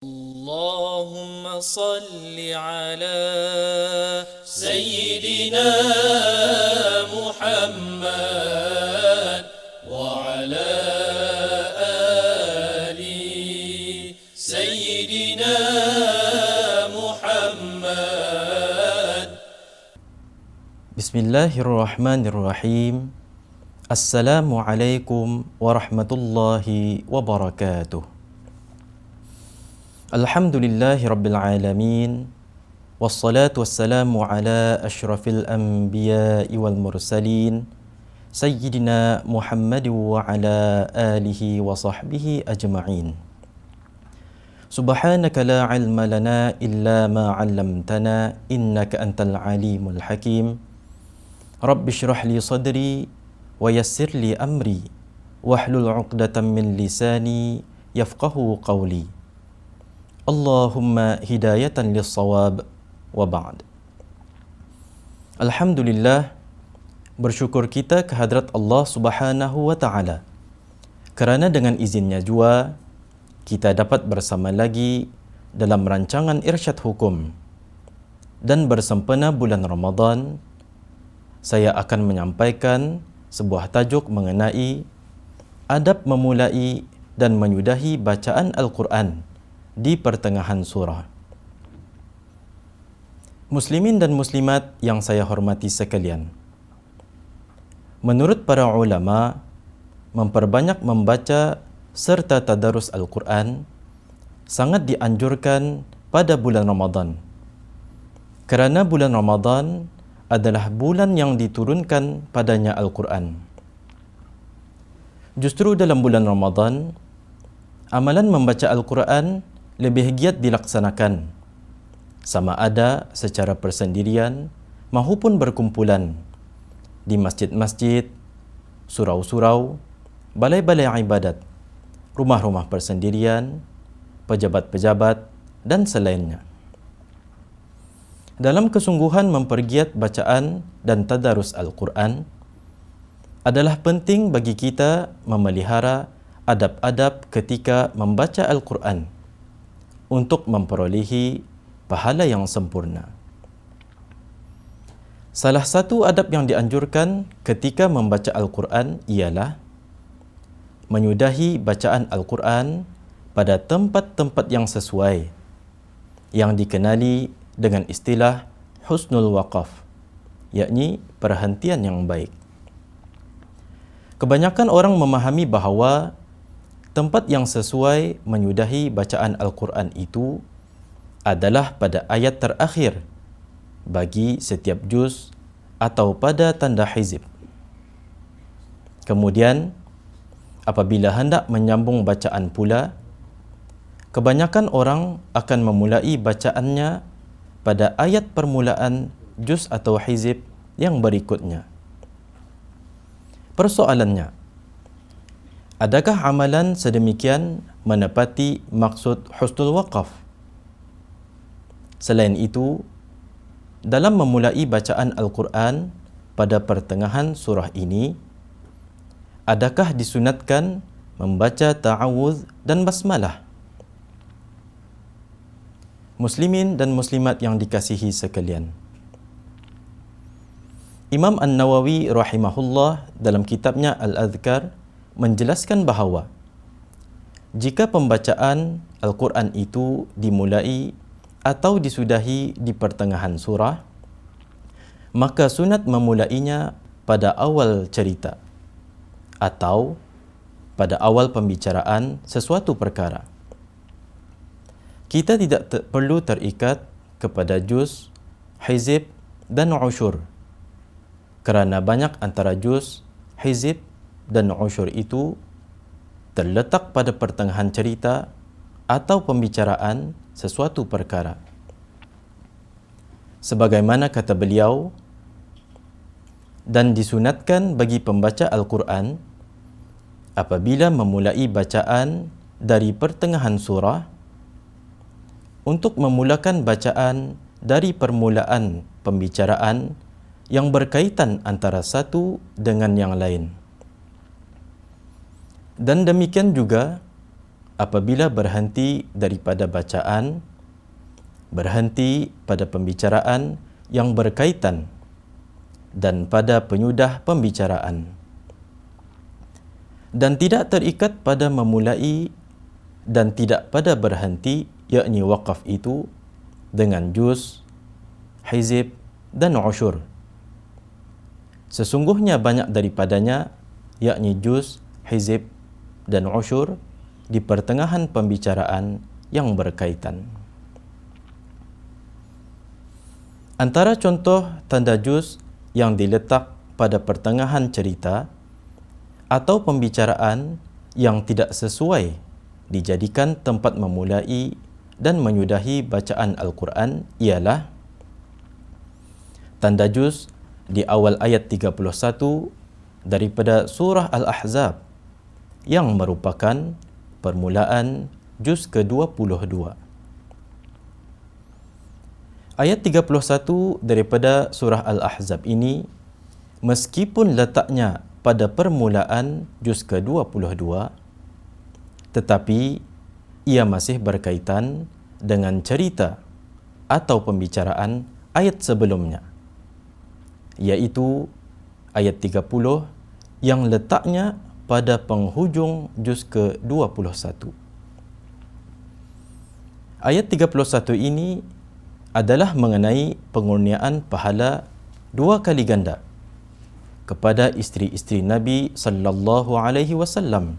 اللهم صل على سيدنا محمد وعلى آل سيدنا محمد. بسم الله الرحمن الرحيم. السلام عليكم ورحمة الله وبركاته. الحمد لله رب العالمين والصلاة والسلام على أشرف الأنبياء والمرسلين سيدنا محمد وعلى آله وصحبه أجمعين سبحانك لا علم لنا إلا ما علمتنا إنك أنت العليم الحكيم رب اشرح لي صدري ويسر لي أمري واحلل عقدة من لساني يفقه قولي Allahumma hidayatan lis-sawab wa ba'd. Alhamdulillah bersyukur kita kehadrat Allah Subhanahu wa taala. Kerana dengan izinnya jua kita dapat bersama lagi dalam rancangan Irsyad Hukum. Dan bersempena bulan Ramadan, saya akan menyampaikan sebuah tajuk mengenai adab memulai dan menyudahi bacaan Al-Quran di pertengahan surah. Muslimin dan muslimat yang saya hormati sekalian. Menurut para ulama, memperbanyak membaca serta tadarus Al-Quran sangat dianjurkan pada bulan Ramadan. Kerana bulan Ramadan adalah bulan yang diturunkan padanya Al-Quran. Justru dalam bulan Ramadan, amalan membaca Al-Quran lebih giat dilaksanakan sama ada secara persendirian maupun berkumpulan di masjid-masjid, surau-surau, balai-balai ibadat, rumah-rumah persendirian, pejabat-pejabat dan selainnya. Dalam kesungguhan mempergiat bacaan dan tadarus Al-Quran adalah penting bagi kita memelihara adab-adab ketika membaca Al-Quran untuk memperolehi pahala yang sempurna. Salah satu adab yang dianjurkan ketika membaca Al-Quran ialah menyudahi bacaan Al-Quran pada tempat-tempat yang sesuai yang dikenali dengan istilah husnul waqaf yakni perhentian yang baik. Kebanyakan orang memahami bahawa tempat yang sesuai menyudahi bacaan Al-Quran itu adalah pada ayat terakhir bagi setiap juz atau pada tanda hizib. Kemudian, apabila hendak menyambung bacaan pula, kebanyakan orang akan memulai bacaannya pada ayat permulaan juz atau hizib yang berikutnya. Persoalannya, Adakah amalan sedemikian menepati maksud husnul waqaf? Selain itu, dalam memulai bacaan Al-Quran pada pertengahan surah ini, adakah disunatkan membaca ta'awuz dan basmalah? Muslimin dan muslimat yang dikasihi sekalian. Imam An-Nawawi rahimahullah dalam kitabnya Al-Adhkar menjelaskan bahawa jika pembacaan Al-Quran itu dimulai atau disudahi di pertengahan surah, maka sunat memulainya pada awal cerita atau pada awal pembicaraan sesuatu perkara. Kita tidak ter- perlu terikat kepada juz, hizib dan ushur kerana banyak antara juz, hizib dan usyur itu terletak pada pertengahan cerita atau pembicaraan sesuatu perkara. Sebagaimana kata beliau, dan disunatkan bagi pembaca Al-Quran apabila memulai bacaan dari pertengahan surah untuk memulakan bacaan dari permulaan pembicaraan yang berkaitan antara satu dengan yang lain. Dan demikian juga apabila berhenti daripada bacaan, berhenti pada pembicaraan yang berkaitan dan pada penyudah pembicaraan dan tidak terikat pada memulai dan tidak pada berhenti yakni waqaf itu dengan juz, hizib dan ushur. Sesungguhnya banyak daripadanya yakni juz, hizib dan ushur di pertengahan pembicaraan yang berkaitan. Antara contoh tanda juz yang diletak pada pertengahan cerita atau pembicaraan yang tidak sesuai dijadikan tempat memulai dan menyudahi bacaan Al-Quran ialah tanda juz di awal ayat 31 daripada surah Al-Ahzab yang merupakan permulaan juz ke-22. Ayat 31 daripada surah Al-Ahzab ini meskipun letaknya pada permulaan juz ke-22 tetapi ia masih berkaitan dengan cerita atau pembicaraan ayat sebelumnya iaitu ayat 30 yang letaknya pada penghujung juz ke-21. Ayat 31 ini adalah mengenai pengurniaan pahala dua kali ganda kepada isteri-isteri Nabi sallallahu alaihi wasallam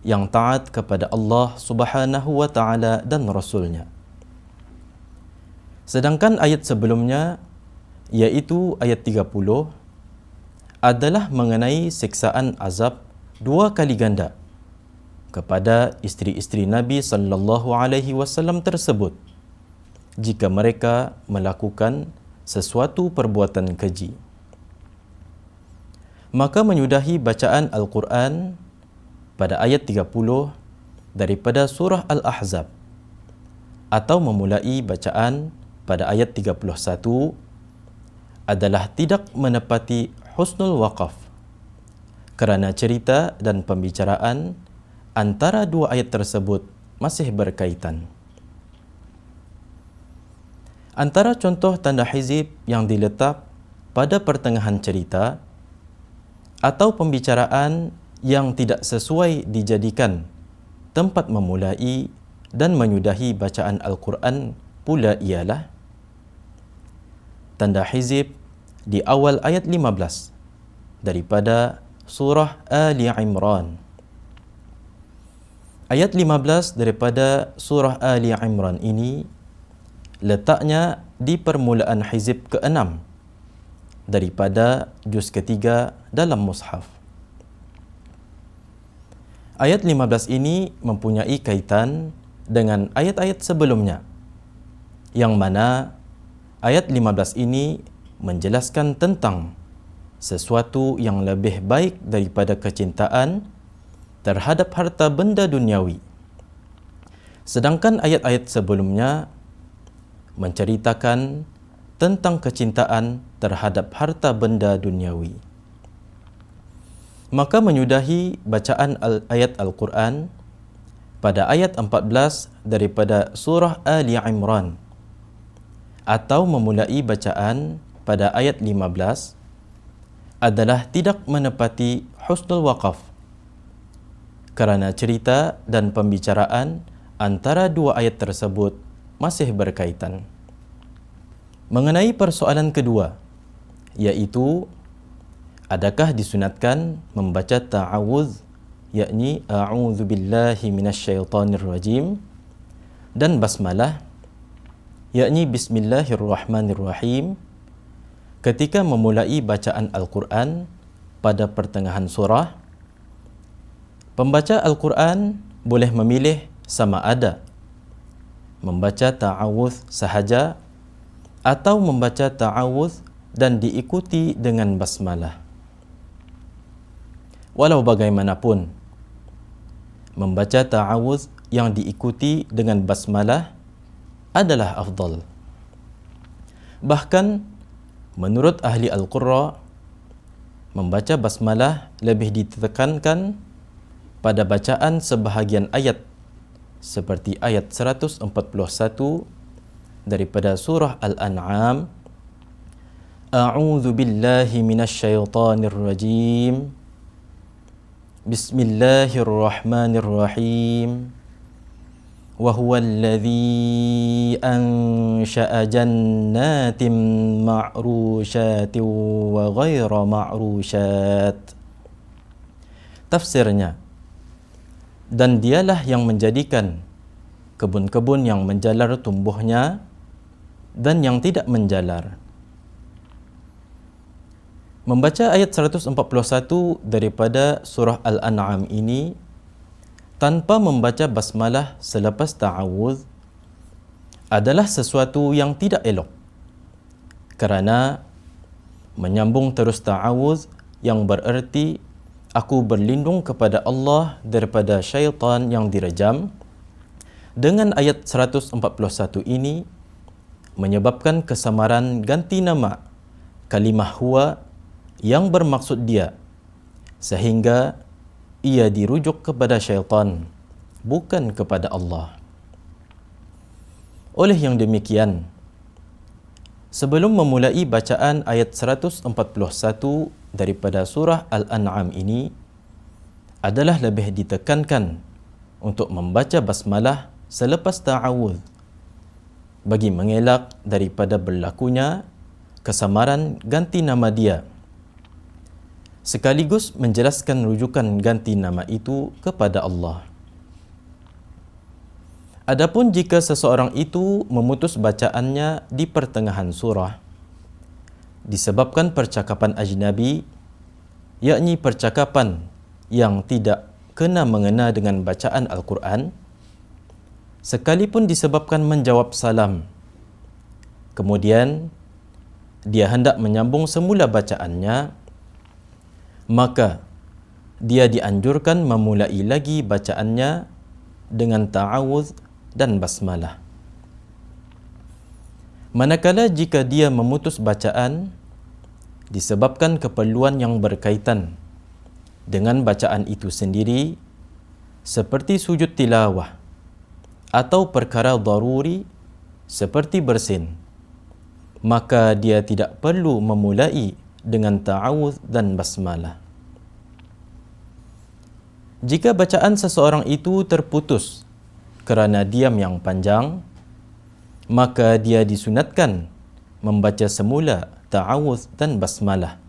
yang taat kepada Allah Subhanahu wa taala dan rasulnya. Sedangkan ayat sebelumnya iaitu ayat adalah mengenai seksaan azab dua kali ganda kepada isteri-isteri Nabi sallallahu alaihi wasallam tersebut jika mereka melakukan sesuatu perbuatan keji. Maka menyudahi bacaan Al-Quran pada ayat 30 daripada surah Al-Ahzab atau memulai bacaan pada ayat 31 adalah tidak menepati husnul waqaf kerana cerita dan pembicaraan antara dua ayat tersebut masih berkaitan. Antara contoh tanda hizib yang diletak pada pertengahan cerita atau pembicaraan yang tidak sesuai dijadikan tempat memulai dan menyudahi bacaan Al-Quran pula ialah tanda hizib di awal ayat 15 daripada surah Ali Imran. Ayat 15 daripada surah Ali Imran ini letaknya di permulaan hizib ke-6 daripada juz ketiga dalam mushaf. Ayat 15 ini mempunyai kaitan dengan ayat-ayat sebelumnya yang mana ayat 15 ini menjelaskan tentang sesuatu yang lebih baik daripada kecintaan terhadap harta benda duniawi. Sedangkan ayat-ayat sebelumnya menceritakan tentang kecintaan terhadap harta benda duniawi. Maka menyudahi bacaan ayat Al-Quran pada ayat 14 daripada surah Ali Imran atau memulai bacaan pada ayat 15 adalah tidak menepati husnul waqaf kerana cerita dan pembicaraan antara dua ayat tersebut masih berkaitan. Mengenai persoalan kedua, iaitu adakah disunatkan membaca ta'awudz yakni a'udzu billahi minasyaitonir rajim dan basmalah yakni bismillahirrahmanirrahim ketika memulai bacaan Al-Quran pada pertengahan surah, pembaca Al-Quran boleh memilih sama ada membaca ta'awuz sahaja atau membaca ta'awuz dan diikuti dengan basmalah. Walau bagaimanapun, membaca ta'awuz yang diikuti dengan basmalah adalah afdal. Bahkan Menurut ahli Al-Qurra, membaca basmalah lebih ditekankan pada bacaan sebahagian ayat seperti ayat 141 daripada surah Al-An'am. A'udzu billahi minasyaitonir rajim Bismillahirrahmanirrahim وهو الذي أنشأ جنات معروشات وغير معروشات Tafsirnya Dan dialah yang menjadikan kebun-kebun yang menjalar tumbuhnya dan yang tidak menjalar. Membaca ayat 141 daripada surah Al-An'am ini tanpa membaca basmalah selepas ta'awuz adalah sesuatu yang tidak elok. Kerana menyambung terus ta'awuz yang bererti aku berlindung kepada Allah daripada syaitan yang direjam dengan ayat 141 ini menyebabkan kesamaran ganti nama kalimah huwa yang bermaksud dia sehingga ia dirujuk kepada syaitan bukan kepada Allah. Oleh yang demikian, sebelum memulai bacaan ayat 141 daripada surah Al-An'am ini adalah lebih ditekankan untuk membaca basmalah selepas ta'awudz bagi mengelak daripada berlakunya kesamaran ganti nama dia sekaligus menjelaskan rujukan ganti nama itu kepada Allah. Adapun jika seseorang itu memutus bacaannya di pertengahan surah disebabkan percakapan ajnabi yakni percakapan yang tidak kena mengena dengan bacaan Al-Quran sekalipun disebabkan menjawab salam kemudian dia hendak menyambung semula bacaannya maka dia dianjurkan memulai lagi bacaannya dengan ta'awuz dan basmalah. Manakala jika dia memutus bacaan disebabkan keperluan yang berkaitan dengan bacaan itu sendiri seperti sujud tilawah atau perkara daruri seperti bersin maka dia tidak perlu memulai dengan ta'awuz dan basmalah. Jika bacaan seseorang itu terputus kerana diam yang panjang, maka dia disunatkan membaca semula ta'awuz dan basmalah.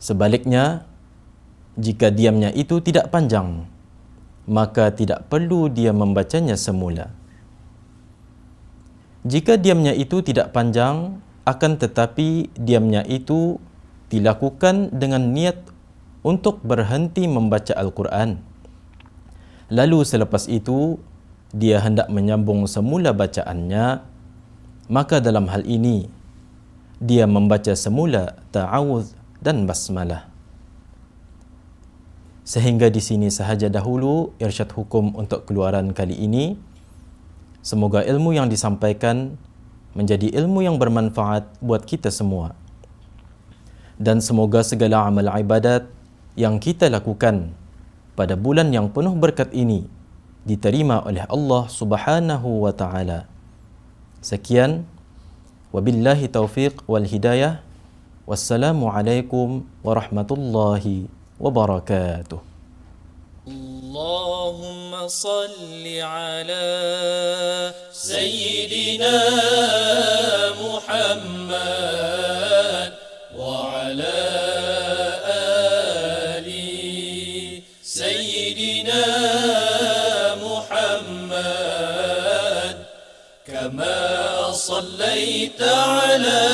Sebaliknya, jika diamnya itu tidak panjang, maka tidak perlu dia membacanya semula. Jika diamnya itu tidak panjang, akan tetapi diamnya itu dilakukan dengan niat untuk berhenti membaca Al-Quran. Lalu selepas itu, dia hendak menyambung semula bacaannya, maka dalam hal ini, dia membaca semula ta'awuz dan basmalah. Sehingga di sini sahaja dahulu irsyad hukum untuk keluaran kali ini. Semoga ilmu yang disampaikan menjadi ilmu yang bermanfaat buat kita semua. Dan semoga segala amal ibadat yang kita lakukan pada bulan yang penuh berkat ini diterima oleh Allah Subhanahu wa taala. Sekian wabillahi taufiq wal hidayah. Wassalamualaikum warahmatullahi wabarakatuh. اللهم صل على سيدنا محمد وعلى آل سيدنا محمد كما صليت على